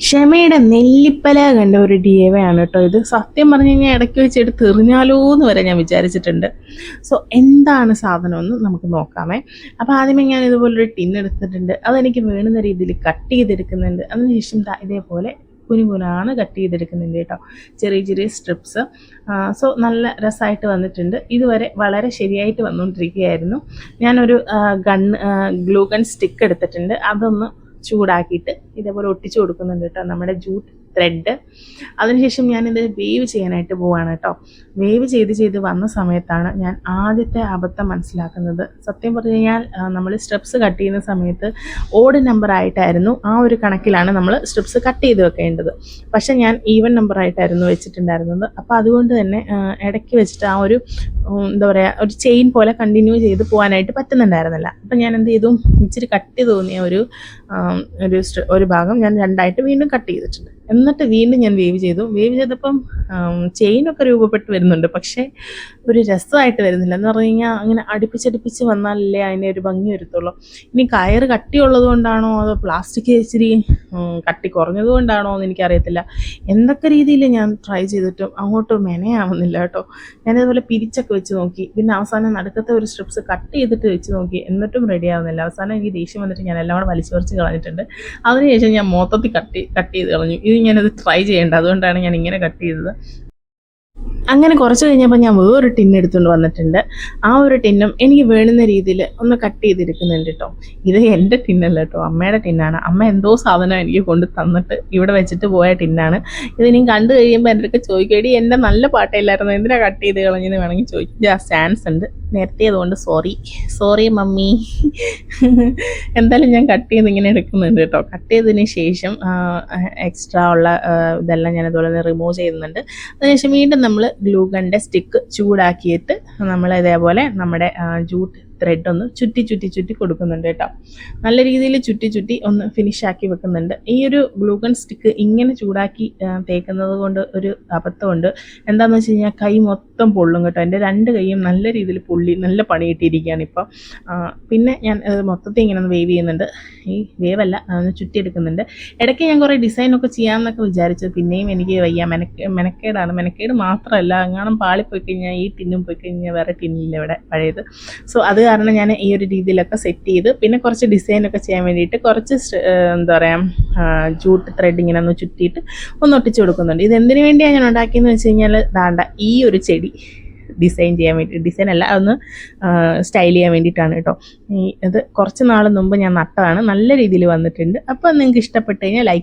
ക്ഷമയുടെ നെല്ലിപ്പല കണ്ട ഒരു ഡി എ ആണ് കേട്ടോ ഇത്. സത്യം പറഞ്ഞു കഴിഞ്ഞാൽ ഇടയ്ക്ക് വെച്ച് എടുത്ത് എറിഞ്ഞാലോ എന്ന് വരെ ഞാൻ വിചാരിച്ചിട്ടുണ്ട്. സോ എന്താണ് സാധനം എന്ന് നമുക്ക് നോക്കാമേ. അപ്പോൾ ആദ്യമേ ഞാൻ ഇതുപോലൊരു ടിൻ എടുത്തിട്ടുണ്ട്. അതെനിക്ക് വേണുന്ന രീതിയിൽ കട്ട് ചെയ്തെടുക്കുന്നുണ്ട്. അതിനുശേഷം ഇതേപോലെ ഇതേപോലെ കുനുകുനാണ് കട്ട് ചെയ്തെടുക്കുന്നുണ്ട് കേട്ടോ. ചെറിയ ചെറിയ സ്ട്രിപ്സ് സോ നല്ല രസമായിട്ട് വന്നിട്ടുണ്ട്. ഇതുവരെ വളരെ ശരിയായിട്ട് വന്നുകൊണ്ടിരിക്കുകയായിരുന്നു ഞാനൊരു ഗൺ ഗ്ലൂ ഗൺ സ്റ്റിക്ക് എടുത്തിട്ടുണ്ട്. അതൊന്ന് ചൂടാക്കിയിട്ട് ഇതേപോലെ ഒട്ടിച്ചു കൊടുക്കുന്നുണ്ട് കേട്ടോ. നമ്മുടെ ജൂട്ട് ത്രെഡ് അതിനുശേഷം ഞാനിത് വേവ് ചെയ്യാനായിട്ട് പോവാണ് കേട്ടോ വേവ് ചെയ്ത് ചെയ്ത് വന്ന സമയത്താണ് ഞാൻ ആദ്യത്തെ അബദ്ധം മനസ്സിലാക്കുന്നത്. സത്യം പറഞ്ഞു കഴിഞ്ഞാൽ നമ്മൾ സ്റ്റെപ്സ് കട്ട് ചെയ്യുന്ന സമയത്ത് ഓഡ് നമ്പർ ആയിട്ടായിരുന്നു ആ ഒരു കണക്കിലാണ് നമ്മൾ സ്റ്റെപ്സ് കട്ട് ചെയ്ത് വെക്കേണ്ടത്. പക്ഷേ ഞാൻ ഈവൻ നമ്പർ ആയിട്ടായിരുന്നു വെച്ചിട്ടുണ്ടായിരുന്നത്. അപ്പോൾ അതുകൊണ്ട് തന്നെ ഇടയ്ക്ക് വെച്ചിട്ട് ആ ഒരു എന്താ പറയുക ഒരു ചെയിൻ പോലെ കണ്ടിന്യൂ ചെയ്ത് പോകാനായിട്ട് പറ്റുന്നുണ്ടായിരുന്നില്ല. അപ്പം ഞാൻ എന്ത് ചെയ്തു? ഇച്ചിരി കട്ടി തോന്നിയ ഒരു ഒരു ഒരു ഭാഗം ഞാൻ രണ്ടായിട്ട് വീണ്ടും കട്ട് ചെയ്തിട്ടുണ്ട്. എന്നിട്ട് വീണ്ടും ഞാൻ വേവ് ചെയ്തു. വേവ് ചെയ്തപ്പം ചെയിനൊക്കെ രൂപപ്പെട്ട് വരുന്നുണ്ട്. പക്ഷേ ഒരു രസമായിട്ട് വരുന്നില്ല. എന്ന് പറഞ്ഞു കഴിഞ്ഞാൽ അങ്ങനെ അടുപ്പിച്ചടുപ്പിച്ച് വന്നാലല്ലേ അതിനെ ഒരു ഭംഗി വരുത്തുള്ളൂ. ഇനി കയർ കട്ടിയുള്ളത് കൊണ്ടാണോ അതോ പ്ലാസ്റ്റിക് ഇച്ചിരി കട്ടി കുറഞ്ഞത് കൊണ്ടാണോ എന്ന് എനിക്കറിയത്തില്ല. എന്തൊക്കെ രീതിയിൽ ഞാൻ ട്രൈ ചെയ്തിട്ടും അങ്ങോട്ട് മെനയാവുന്നില്ല കേട്ടോ. ഞാനിതുപോലെ പിരിച്ചൊക്കെ വെച്ച് നോക്കി. പിന്നെ അവസാനം നടക്കത്തെ ഒരു സ്ട്രിപ്സ് കട്ട് ചെയ്തിട്ട് വെച്ച് നോക്കി. എന്നിട്ടും റെഡി ആവുന്നില്ല. അവസാനം എനിക്ക് ദേഷ്യം വന്നിട്ട് ഞാൻ എല്ലാം കൂടെ വലിച്ചു പറിച്ച് കളഞ്ഞിട്ടുണ്ട്. അതിനുശേഷം ഞാൻ മൊത്തത്തിൽ കട്ടി കട്ട് ചെയ്ത് കളഞ്ഞു. ഇത് ഞാനത് ട്രൈ ചെയ്യേണ്ട അതുകൊണ്ടാണ് ഞാൻ ഇങ്ങനെ കട്ട് ചെയ്തത്. അങ്ങനെ കുറച്ച് കഴിഞ്ഞപ്പോൾ ഞാൻ വേറൊരു ടിൻ എടുത്തുകൊണ്ട് വന്നിട്ടുണ്ട്. ആ ഒരു ടിന്നും എനിക്ക് വേണുന്ന രീതിയിൽ ഒന്ന് കട്ട് ചെയ്തിരിക്കുന്നുണ്ട് കേട്ടോ ഇത് എന്റെ ടിന്നല്ല കേട്ടോ അമ്മയുടെ ടിന്നാണ്. അമ്മ എന്തോ സാധനം എനിക്ക് കൊണ്ട് തന്നിട്ട് ഇവിടെ വെച്ചിട്ട് പോയ ടിന്നാണ്. ഇത് ഇനി കണ്ടു കഴിയുമ്പോൾ എന്റെ അടുത്ത് ചോദിക്കേടി എന്റെ നല്ല പാട്ടയില്ലായിരുന്നു. എന്തിനാ കട്ട് ചെയ്ത് കളഞ്ഞെന്ന് വേണമെങ്കിൽ ചോദിക്കാൻ ചാൻസ് ഉണ്ട്. നേരത്തെ അതുകൊണ്ട് സോറി. Sorry mummy. എന്തായാലും ഞാൻ കട്ട് ചെയ്ത് ഇങ്ങനെ എടുക്കുന്നുണ്ട് കേട്ടോ കട്ട് ചെയ്തതിന് ശേഷം എക്സ്ട്രാ ഉള്ള ഇതെല്ലാം ഞാൻ അതുപോലെ തന്നെ റിമൂവ് ചെയ്യുന്നുണ്ട്. അതിനുശേഷം വീണ്ടും നമ്മൾ ഗ്ലൂഗണിന്റെ സ്റ്റിക്ക് ചൂടാക്കിയിട്ട് നമ്മൾ ഇതേപോലെ നമ്മുടെ ജൂട്ട് ത്രെഡ് ഒന്ന് ചുറ്റി ചുറ്റി ചുറ്റി കൊടുക്കുന്നുണ്ട് കേട്ടോ. നല്ല രീതിയിൽ ചുറ്റി ചുറ്റി ഒന്ന് ഫിനിഷ് ആക്കി വെക്കുന്നുണ്ട്. ഈ ഒരു ഗ്ലൂഗൺ സ്റ്റിക്ക് ഇങ്ങനെ ചൂടാക്കി തേക്കുന്നത് കൊണ്ട് ഒരു അബദ്ധമുണ്ട്. എന്താണെന്ന് വെച്ച് കഴിഞ്ഞാൽ കൈ മൊത്തം പൊള്ളും കേട്ടോ. എന്റെ രണ്ട് കൈയും നല്ല രീതിയിൽ പൊള്ളി നല്ല പണി കിട്ടിയിരിക്കുകയാണ് ഇപ്പോൾ പിന്നെ ഞാൻ മൊത്തത്തിൽ ഇങ്ങനെ ഒന്ന് വേവ് ചെയ്യുന്നുണ്ട്. ഈ വേവല്ല ഒന്ന് ചുറ്റിയെടുക്കുന്നുണ്ട്. ഇടയ്ക്ക് ഞാൻ കുറേ ഡിസൈനൊക്കെ ചെയ്യാമെന്നൊക്കെ വിചാരിച്ചു. പിന്നെയും എനിക്ക് വയ്യ. മെനക്ക് മെനക്കേടാണ്. മെനക്കേട് മാത്രമല്ല. അങ്ങാണം പാളിപ്പോയി കഴിഞ്ഞാൽ ഈ ടിന്നും പോയി കഴിഞ്ഞാൽ വേറെ ടിന്നില്ല ഇവിടെ പഴയത്. സോ അത് കാരണം ഞാൻ ഈ ഒരു രീതിയിലൊക്കെ സെറ്റ് ചെയ്ത് പിന്നെ കുറച്ച് ഡിസൈനൊക്കെ ചെയ്യാൻ വേണ്ടിയിട്ട് കുറച്ച് എന്താ പറയുക ജൂട്ട് ത്രെഡ് ഇങ്ങനെ ഒന്ന് ചുറ്റിയിട്ട് ഒന്ന് ഒട്ടിച്ചു കൊടുക്കുന്നുണ്ട്. ഇത് എന്തിനു വേണ്ടിയാണ് ഞാൻ ഉണ്ടാക്കിയെന്ന് വെച്ച് കഴിഞ്ഞാൽ ദാണ്ട ഈ ഒരു ചെടി ഡിസൈൻ ചെയ്യാൻ വേണ്ടി ഡിസൈൻ അല്ല അതൊന്ന് സ്റ്റൈൽ ചെയ്യാൻ വേണ്ടിയിട്ടാണ് കേട്ടോ. ഇത് കുറച്ച് നാൾ മുമ്പ് ഞാൻ നട്ടതാണ്. നല്ല രീതിയിൽ വന്നിട്ടുണ്ട്. അപ്പോൾ നിങ്ങൾക്ക് ഇഷ്ടപ്പെട്ട് കഴിഞ്ഞാൽ ലൈക്ക്